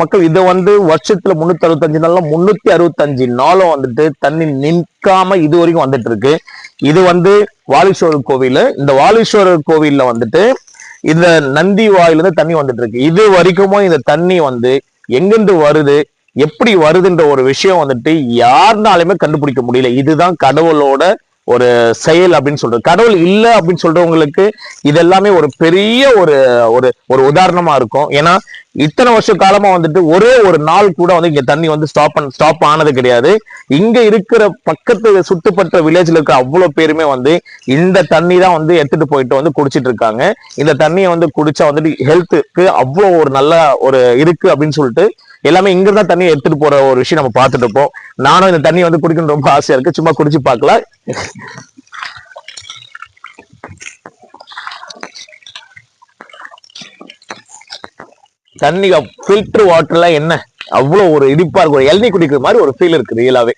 மக்கள் இதை வந்து வருஷத்துல முன்னூத்தி அறுபத்தஞ்சு நாள்ல முன்னூத்தி அறுபத்தஞ்சு நாளும் வந்துட்டு தண்ணி நிற்காம இது வரைக்கும் வந்துட்டு இருக்கு இது வந்து வாலீஸ்வரர் கோவில். இந்த வாலீஸ்வரர் கோவில்ல வந்துட்டு இந்த நந்தி வாயிலிருந்து தண்ணி வந்துட்டு இருக்கு இது வரைக்குமோ இந்த தண்ணி வந்து எங்கிருந்து வருது எப்படி வருதுன்ற ஒரு விஷயம் வந்துட்டு யாருனாலுமே கண்டுபிடிக்க முடியல. இதுதான் கடவுளோட ஒரு செயல் அப்படின்னு சொல்றது. கடவுள் இல்லை அப்படின்னு சொல்றவங்களுக்கு இதெல்லாமே ஒரு பெரிய ஒரு ஒரு ஒரு உதாரணமா இருக்கும். ஏன்னா இத்தனை வருஷ காலமா வந்துட்டு ஒரே ஒரு நாள் கூட வந்து இங்க தண்ணி வந்து ஸ்டாப் பண்ண ஸ்டாப் ஆனது கிடையாது. இங்க இருக்கிற பக்கத்து சுட்டுப்பட்ட வில்லேஜ்ல இருக்க அவ்வளவு பேருமே வந்து இந்த தண்ணி தான் வந்து எடுத்துட்டு போயிட்டு வந்து குடிச்சிட்டு இருக்காங்க. இந்த தண்ணியை வந்து குடிச்சா வந்துட்டு ஹெல்த்துக்கு அவ்வளோ ஒரு நல்ல ஒரு இருக்கு அப்படின்னு சொல்லிட்டு எல்லாமே இங்க தான் தண்ணியை எடுத்துட்டு போற ஒரு விஷயம் நம்ம பார்த்துட்டு இருப்போம் நானும் இந்த தண்ணி வந்து குடிக்கணும் ரொம்ப ஆசையா இருக்கு. சும்மா குடிச்சு பார்க்கலாம் தண்ணி ஃபில்டர் வாட்டர்ல என்ன? அவ்வளவு ஒரு இனிப்பா இருக்கு ஒரு இளநீ குடிக்கிற மாதிரி ஒரு ஃபீல் இருக்கு ரியலாவே